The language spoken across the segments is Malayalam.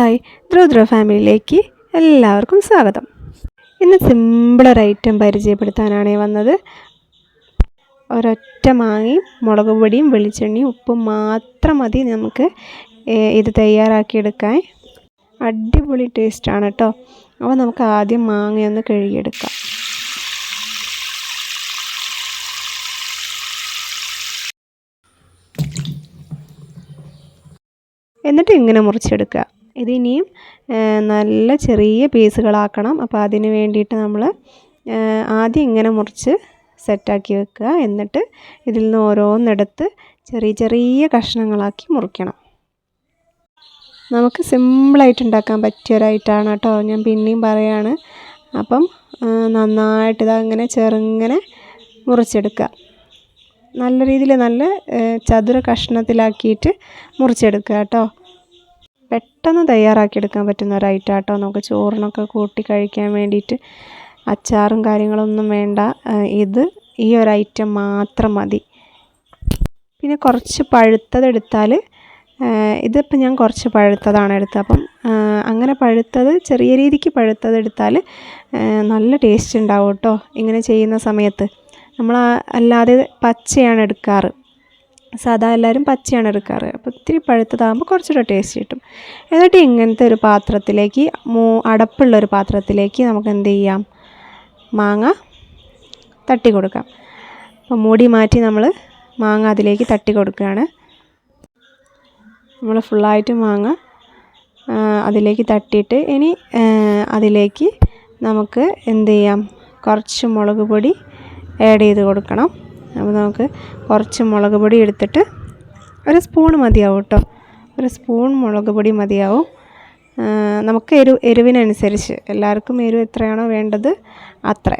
ഹായ് ദ്രുദ്ര ഫാമിലിയിലേക്ക് എല്ലാവർക്കും സ്വാഗതം. ഇന്ന് സിമ്പിളൊരു ഐറ്റം പരിചയപ്പെടുത്താനാണ് വന്നത്. ഒരൊറ്റ മാങ്ങയും മുളക് പൊടിയും വെളിച്ചെണ്ണയും ഉപ്പും മാത്രം മതി നമുക്ക് ഇത് തയ്യാറാക്കിയെടുക്കാൻ. അടിപൊളി ടേസ്റ്റാണ് കേട്ടോ അപ്പോൾ നമുക്ക് ആദ്യം മാങ്ങയൊന്ന് കഴുകിയെടുക്കാം. എന്നിട്ട് ഇങ്ങനെ മുറിച്ചെടുക്കുക. ഇതിനിയും നല്ല ചെറിയ പീസുകളാക്കണം. അപ്പോൾ അതിന് വേണ്ടിയിട്ട് നമ്മൾ ആദ്യം ഇങ്ങനെ മുറിച്ച് സെറ്റാക്കി വെക്കുക. എന്നിട്ട് ഇതിൽ നിന്ന് ഓരോന്നെടുത്ത് ചെറിയ ചെറിയ കഷ്ണങ്ങളാക്കി മുറിക്കണം. നമുക്ക് സിമ്പിളായിട്ട് ഉണ്ടാക്കാൻ പറ്റിയൊരായിട്ടാണ് കേട്ടോ ഞാൻ പിന്നെയും പറയാണ്. അപ്പം നന്നായിട്ട് ഇതങ്ങനെ ചെറുങ്ങനെ മുറിച്ചെടുക്കുക. നല്ല രീതിയിൽ നല്ല ചതുര കഷ്ണത്തിലാക്കിയിട്ട് മുറിച്ചെടുക്കുക കേട്ടോ. പെട്ടെന്ന് തയ്യാറാക്കിയെടുക്കാൻ പറ്റുന്ന ഒരു ഐറ്റം നമുക്ക് ചോറിനൊക്കെ കൂട്ടി കഴിക്കാൻ വേണ്ടിയിട്ട് അച്ചാറും കാര്യങ്ങളൊന്നും വേണ്ട. ഇത് ഈ ഒരു ഐറ്റം മാത്രം മതി. പിന്നെ കുറച്ച് പഴുത്തതെടുത്താൽ ഇതിപ്പം ഞാൻ കുറച്ച് പഴുത്തതാണ് എടുത്തത്. അപ്പം അങ്ങനെ പഴുത്തത് ചെറിയ രീതിക്ക് പഴുത്തത് എടുത്താൽ നല്ല ടേസ്റ്റ് ഉണ്ടാവും കേട്ടോ ഇങ്ങനെ ചെയ്യുന്ന സമയത്ത്. നമ്മൾ അല്ലാതെ പച്ചയാണ് എടുക്കാറ്. സാധാ എല്ലാവരും പച്ചയാണ് എടുക്കാറ്. അപ്പോൾ ഇത്തിരി പഴുത്തതാകുമ്പോൾ കുറച്ചുകൂടെ ടേസ്റ്റ് എന്നിട്ട് ഇങ്ങനത്തെ ഒരു പാത്രത്തിലേക്ക് മൂ അടപ്പുള്ള ഒരു പാത്രത്തിലേക്ക് നമുക്ക് എന്ത് ചെയ്യാം? മാങ്ങ തട്ടി കൊടുക്കാം. അപ്പോൾ മൂടി മാറ്റി നമ്മൾ മാങ്ങ അതിലേക്ക് തട്ടി കൊടുക്കുകയാണ്. നമ്മൾ ഫുള്ളായിട്ട് മാങ്ങ അതിലേക്ക് തട്ടിയിട്ട് ഇനി അതിലേക്ക് നമുക്ക് എന്ത് ചെയ്യാം? കുറച്ച് മുളക് പൊടി ആഡ് ചെയ്ത് കൊടുക്കണം. അപ്പോൾ നമുക്ക് കുറച്ച് മുളക് പൊടി എടുത്തിട്ട് ഒരു സ്പൂൺ മതിയാവും കേട്ടോ. ഒരു സ്പൂൺ മുളക് പൊടി മതിയാവും. നമുക്ക് എരു എരിവിനനുസരിച്ച് എല്ലാവർക്കും എരിവ് എത്രയാണോ വേണ്ടത് അത്ര.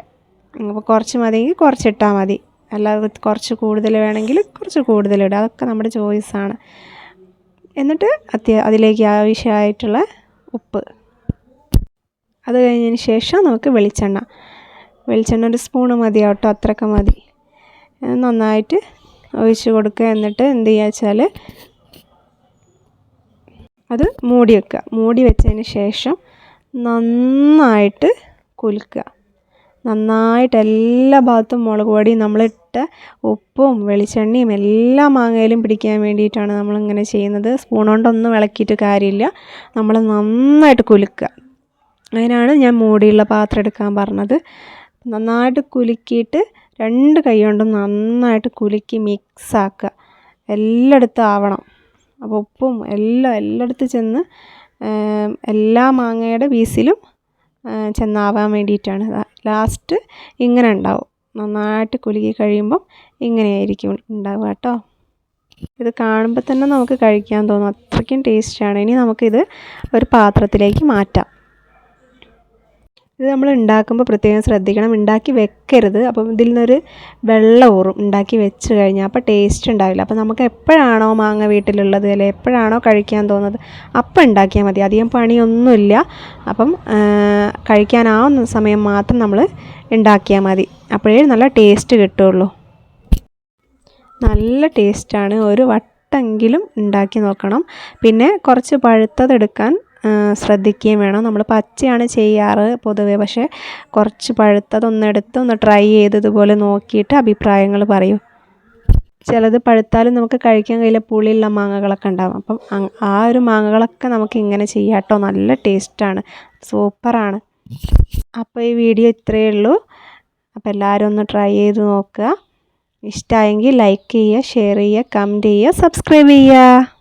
അപ്പോൾ കുറച്ച് മതിയെങ്കിൽ കുറച്ചിട്ടാൽ മതി. അല്ലാതെ കുറച്ച് കൂടുതൽ വേണമെങ്കിൽ കുറച്ച് കൂടുതൽ ഇടുക അതൊക്കെ നമ്മുടെ ചോയ്സാണ് എന്നിട്ട് അത്യ അതിലേക്ക് ആവശ്യമായിട്ടുള്ള ഉപ്പ്. അത് കഴിഞ്ഞതിന് ശേഷം നമുക്ക് വെളിച്ചെണ്ണ. വെളിച്ചെണ്ണ ഒരു സ്പൂണ് മതിയാവട്ടോ അത്രയൊക്കെ മതി. നന്നായിട്ട് ഒഴിച്ച് കൊടുക്കുക. എന്നിട്ട് എന്ത് ചെയ്യുക വെച്ചാൽ അത് മൂടി വെക്കുക. മൂടി വെച്ചതിന് ശേഷം നന്നായിട്ട് കുലുക്കുക. നന്നായിട്ട് എല്ലാ ഭാഗത്തും മുളക് പൊടി നമ്മളിട്ട ഉപ്പും വെളിച്ചെണ്ണയും എല്ലാ മാങ്ങയിലും പിടിക്കാൻ വേണ്ടിയിട്ടാണ് നമ്മളിങ്ങനെ ചെയ്യുന്നത്. സ്പൂൺ കൊണ്ടൊന്നും ഇളക്കിയിട്ട് കാര്യമില്ല. നമ്മൾ നന്നായിട്ട് കുലുക്കുക. അതിനാണ് ഞാൻ മൂടിയുള്ള പാത്രം എടുക്കാൻ പറഞ്ഞത്. നന്നായിട്ട് കുലുക്കിയിട്ട് രണ്ട് കൈ കൊണ്ടും നന്നായിട്ട് കുലുക്കി മിക്സ് ആക്കുക. എല്ലായിടത്തും ആവണം. അപ്പോൾ ഉപ്പും എല്ലാം എല്ലായിടത്തും ചെന്ന് എല്ലാ മാങ്ങയുടെ പീസിലും ചെന്നാവാൻ വേണ്ടിയിട്ടാണ്. ലാസ്റ്റ് ഇങ്ങനെ ഉണ്ടാവും. നന്നായിട്ട് കുലുക്കി കഴിയുമ്പം ഇങ്ങനെയായിരിക്കും ഉണ്ടാവുക കേട്ടോ. ഇത് കാണുമ്പോൾ തന്നെ നമുക്ക് കഴിക്കാൻ തോന്നും. അത്രയ്ക്കും ടേസ്റ്റാണ് ഇനി നമുക്കിത് ഒരു പാത്രത്തിലേക്ക് മാറ്റാം. ഇത് നമ്മൾ ഉണ്ടാക്കുമ്പോൾ പ്രത്യേകം ശ്രദ്ധിക്കണം. ഉണ്ടാക്കി വെക്കരുത്. അപ്പം ഇതിൽ നിന്നൊരു വെള്ളം ഊറും. ഉണ്ടാക്കി വെച്ച് കഴിഞ്ഞാൽ അപ്പോൾ ടേസ്റ്റ് ഉണ്ടാവില്ല. അപ്പോൾ നമുക്ക് എപ്പോഴാണോ മാങ്ങ വീട്ടിലുള്ളത് അല്ലെ എപ്പോഴാണോ കഴിക്കാൻ തോന്നുന്നത് അപ്പം ഉണ്ടാക്കിയാൽ മതി. അധികം പണിയൊന്നുമില്ല. അപ്പം കഴിക്കാനാവുന്ന സമയം മാത്രം നമ്മൾ ഉണ്ടാക്കിയാൽ മതി. അപ്പോഴേ നല്ല ടേസ്റ്റ് കിട്ടുള്ളൂ നല്ല ടേസ്റ്റാണ് ഒരു വട്ടെങ്കിലും ഉണ്ടാക്കി നോക്കണം. പിന്നെ കുറച്ച് പഴുത്തതെടുക്കാൻ ശ്രദ്ധിക്കുകയും വേണം. നമ്മൾ പച്ചയാണ് ചെയ്യാറ് പൊതുവേ. പക്ഷേ കുറച്ച് പഴുത്തതൊന്ന് എടുത്ത് ഒന്ന് ട്രൈ ചെയ്തതുപോലെ നോക്കിയിട്ട് അഭിപ്രായങ്ങൾ പറയും. ചിലത് പഴുത്താലും നമുക്ക് കഴിക്കാൻ കഴിയില്ല. പുളിയുള്ള മാങ്ങകളൊക്കെ ഉണ്ടാകും അപ്പം ആ ഒരു മാങ്ങകളൊക്കെ നമുക്ക് ഇങ്ങനെ ചെയ്യാം കേട്ടോ. നല്ല ടേസ്റ്റാണ്. സൂപ്പറാണ്. അപ്പോൾ ഈ വീഡിയോ ഇത്രയേ ഉള്ളൂ. അപ്പോൾ എല്ലാവരും ഒന്ന് ട്രൈ ചെയ്ത് നോക്കുക. ഇഷ്ടമായെങ്കിൽ ലൈക്ക് ചെയ്യുക ഷെയർ ചെയ്യുക കമന്റ് ചെയ്യുക സബ്സ്ക്രൈബ് ചെയ്യുക.